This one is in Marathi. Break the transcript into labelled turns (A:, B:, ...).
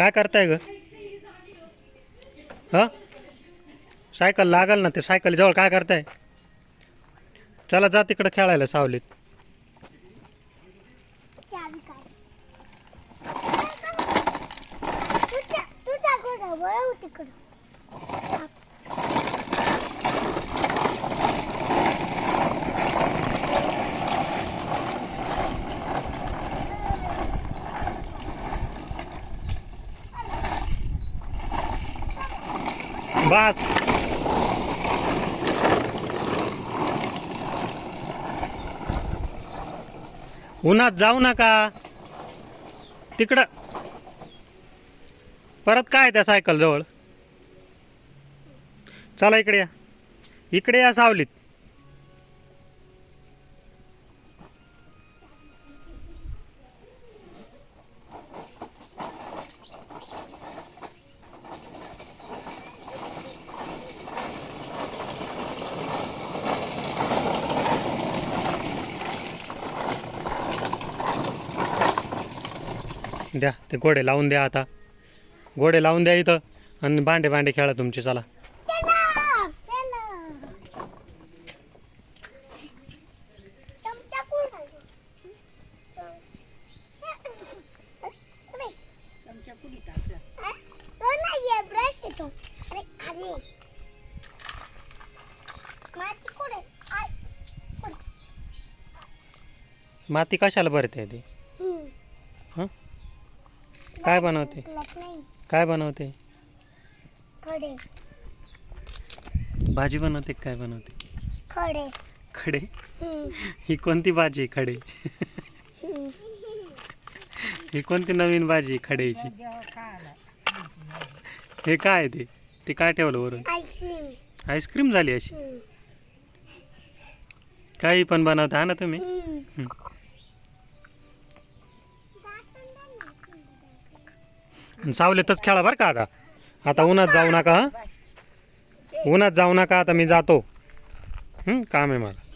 A: काय करताय ग? ह? सायकल लागल ना ते सायकल जवळ काय करताय? चला जा तिकडं खेळायला सावलीत.
B: तुझ्या तिकडं.
A: बस. उन्हात जाऊ नका. तिकडं. परत काय त्या सायकल जवळ चला इकडे या. इकडे या सावलीत. द्या ते घोडे लावून द्या आता घोडे लावून द्या इथं आणि भांडे भांडे खेळा तुमचे चला.
B: माती
A: कशाला भरते ती. हं काय बनवते. काय बनवते?
B: खडे.
A: भाजी बनवते काय बनवते?
B: खडे.
A: खडे. ही कोणती भाजी आहे खडे. ही कोणती नवीन भाजी आहे खडेची हे काय आहे ते? ते काय ठेवलं वरून?
B: आईस्क्रीम.
A: आईस्क्रीम झाली अशी. काही पण बनवता ना तुम्ही?
B: हम्म.
A: सावलीतच खेळा बरं का आता. आता उन्हात जाऊ नका हं? उन्हात जाऊ नका आता मी जातो. काम आहे मला.